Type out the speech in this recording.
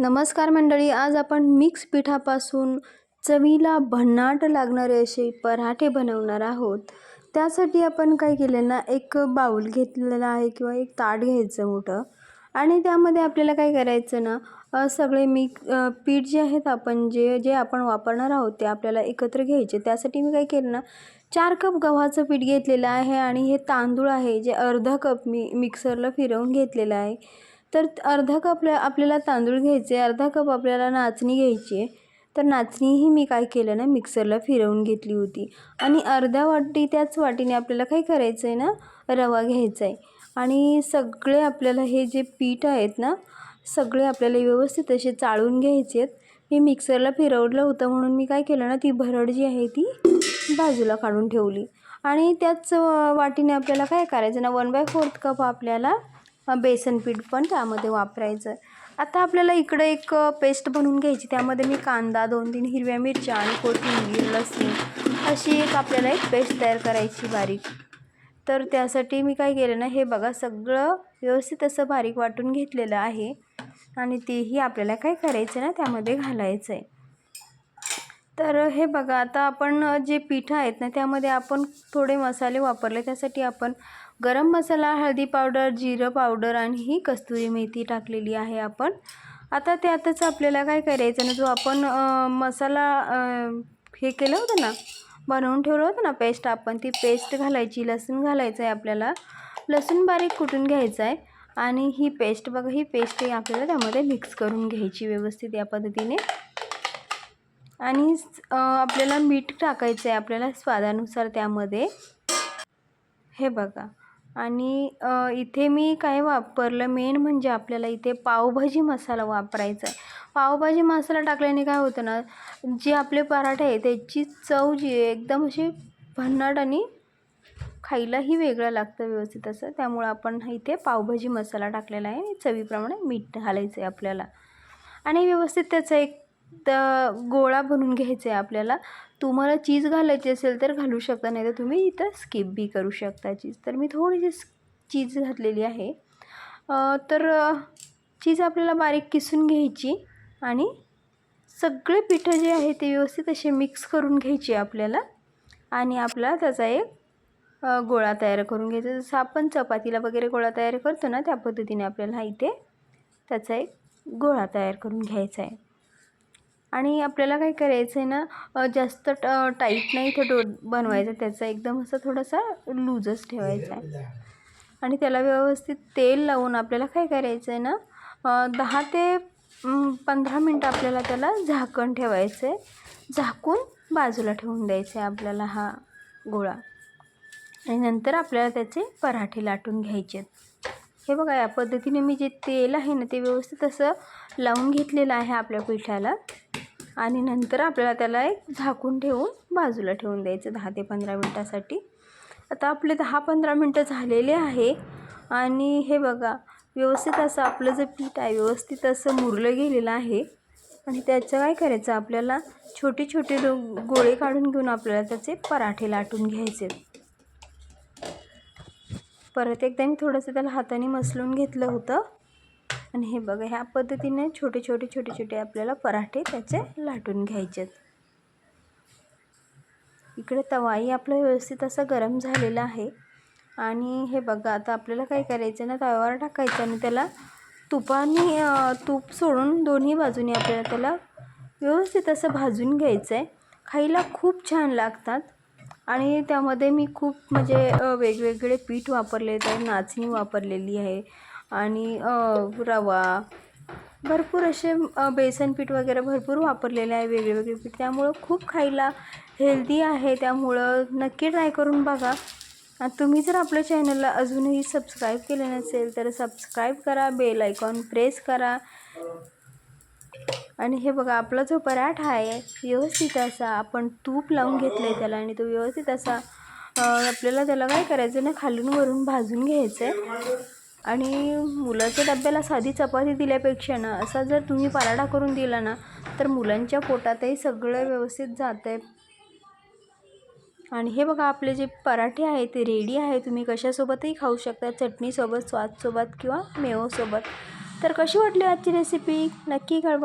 नमस्कार मंडळी आज आपण मिक्स पिठापासून चवीला भन्नाट लागणारे असे पराठे बनवणार आहोत. त्यासाठी आपण काय केलं ना एक बाऊल घेतलेला आहे किंवा एक ताट घ्यायचं मोठं. आणि त्यामध्ये आपल्याला काय करायचं ना सगळे मिक पीठ जे आहेत आपण जे जे आपण वापरणार आहोत ते आपल्याला एकत्र घ्यायचे. त्यासाठी मी काय केलं ना चार कप गव्हाचं पीठ घेतलेलं आहे आणि हे तांदूळ आहे जे अर्धा कप मी मिक्सरला फिरवून घेतलेलं आहे. तर अर्धा कप आपल्याला तांदूळ घ्यायचे अर्धा कप आपल्याला नाचणी घ्यायची आहे. तर नाचणीही मी काय केलं ना मिक्सरला फिरवून घेतली होती. आणि अर्ध्या वाटी त्याच वाटीने आपल्याला काय करायचं आहे ना रवा घ्यायचा आहे. आणि सगळे आपल्याला हे जे पीठ आहेत ना सगळे आपल्याला व्यवस्थित असे चाळून घ्यायचे आहेत. मी मिक्सरला फिरवलं होतं म्हणून मी काय केलं ना ती भरड जी आहे ती बाजूला काढून ठेवली. आणि त्याच वाटीने आपल्याला काय करायचं ना वन बाय फोर्थ कप आपल्याला बेसन पीठ पण त्यामध्ये वापरायचं. आता आपल्याला इकडं एक पेस्ट बनवून घ्यायची. त्यामध्ये मी कांदा दोन तीन हिरव्या मिरच्या आणि कोथिंबीर लसूण अशी एक आपल्याला एक पेस्ट तयार करायची बारीक. तर त्यासाठी मी काय केलं ना हे बघा सगळं व्यवस्थित असं बारीक वाटून घेतलेलं आहे. आणि तेही आपल्याला काय करायचं ना त्यामध्ये घालायचं आहे तर हे बघा आता आपण जे पीठ आहेत ना त्यामध्ये आपण थोडे मसाले वापरले. त्यासाठी आपण गरम मसाला हळदी पावडर जिरं पावडर आणि ही कस्तुरी मेथी टाकलेली आहे आपण. आता त्यातच आपल्याला काय करायचं ना जो आपण मसाला हे केलं होतं ना बनवून ठेवलं होतं ना पेस्ट आपण ती पेस्ट घालायची लसूण घालायचं आहे आपल्याला. लसूण बारीक कुटून घ्यायचं आहे आणि ही पेस्ट बघा ही पेस्ट आपल्याला त्यामध्ये मिक्स करून घ्यायची व्यवस्थित या पद्धतीने. आणि आपल्याला मीठ टाकायचं आहे आपल्याला स्वादानुसार त्यामध्ये. हे बघा आणि इथे मी काय वापरलं मेन म्हणजे आपल्याला इथे पावभाजी मसाला वापरायचा आहे. पावभाजी मसाला टाकल्याने काय होतं ना जे आपले पराठे आहे त्याची चव जी आहे एकदम अशी भन्नाट आणि खायलाही वेगळं लागतं व्यवस्थित असं. त्यामुळं आपण इथे पावभाजी मसाला टाकलेला आहे आणि चवीप्रमाणे मीठ घालायचं आहे आपल्याला. आणि व्यवस्थित त्याचं एक तर गोळा बनवून घ्यायचा आहे आपल्याला. तुम्हाला चीज घालायची असेल तर घालू शकता नाही तर तुम्ही इथं स्किप बी करू शकता चीज. तर मी थोडीशी चीज घातलेली आहे. तर चीज आपल्याला बारीक किसून घ्यायची आणि सगळे पिठं जे आहे ते व्यवस्थित असे मिक्स करून घ्यायचे आपल्याला. आणि आपला त्याचा एक गोळा तयार करून घ्यायचा. जसं आपण चपातीला वगैरे गोळा तयार करतो ना त्या पद्धतीने आपल्याला हा इथे त्याचा एक गोळा तयार करून घ्यायचा आहे. आणि आपल्याला काय करायचं आहे ना जास्त ट टाईट नाही तो डो बनवायचा. त्याचा एकदम असं थोडासा लूजच ठेवायचा आहे. आणि त्याला व्यवस्थित तेल लावून आपल्याला काय करायचं आहे ना दहा ते पंधरा मिनटं आपल्याला त्याला झाकण ठेवायचं आहे झाकून बाजूला ठेवून द्यायचं आहे आपल्याला हा गोळा. आणि नंतर आपल्याला त्याचे पराठे लाटून घ्यायचे आहेत. हे बघा या पद्धतीने मी जे तेल आहे ना ते व्यवस्थित असं लावून घेतलेलं आहे आपल्या पिठाला. आणि नंतर आपल्याला त्याला एक झाकून ठेवून बाजूला ठेवून द्यायचं दहा ते पंधरा मिनटासाठी. आता आपले दहा पंधरा मिनटं झालेले आहे आणि हे बघा व्यवस्थित असं आपलं जे पीठ आहे व्यवस्थित असं मुरलं गेलेलं आहे. आणि त्याचं काय करायचं आपल्याला छोटे छोटे दो गोळे काढून घेऊन आपल्याला त्याचे पराठे लाटून घ्यायचे. परत एकदा मी थोडंसं त्याला हाताने मसलून घेतलं होतं. आणि हे बघा ह्या पद्धतीने छोटे छोटे छोटे छोटे आपल्याला पराठे त्याचे लाटून घ्यायचे इकडे तवाही आपला व्यवस्थित असा गरम झालेला आहे. आणि हे बघा आता आपल्याला काय करायचं ना तव्यावर टाकायचं आणि त्याला तुपाने तूप सोडून दोन्ही बाजूनी आपल्याला त्याला व्यवस्थित असं भाजून घ्यायचं आहे खायला खूप छान लागतात. आणि त्यामध्ये मी खूप म्हणजे वेगवेगळे पीठ वापरले आहेत नाचणी वापरलेली आहे. आणि रवा. भरपूर असे बेसन पीठ वगैरे भरपूर वापरलेले आहे वेगळेवेगळे पीठ. त्यामुळं खूप खायला हेल्दी आहे. त्यामुळं नक्की ट्राय करून बघा. तुम्ही जर आपल्या चॅनलला अजूनही सबस्क्राईब केले नसेल तर सबस्क्राईब करा बेल आयकॉन प्रेस करा. आणि हे बघा आपला जो पराठा आहे व्यवस्थित असा आपण तूप लावून घेतलं आहे त्याला आणि तो व्यवस्थित असा आपल्याला त्याला काय करायचं ना खालून वरून भाजून घ्यायचं आहे आणि मुलाच्या डब्याला साधी चपाती दिल्यापेक्षा ना असा जर तुम्ही पराठा करून दिला ना तर मुलांच्या पोटातही सगळं व्यवस्थित जात आहे आणि हे बघा आपले जे पराठे आहे ते रेडी आहे तुम्ही कशासोबतही खाऊ शकता चटणीसोबत स्वादसोबत किंवा मेवोसोबत. तर कशी वाटली आजची रेसिपी नक्की कळवा.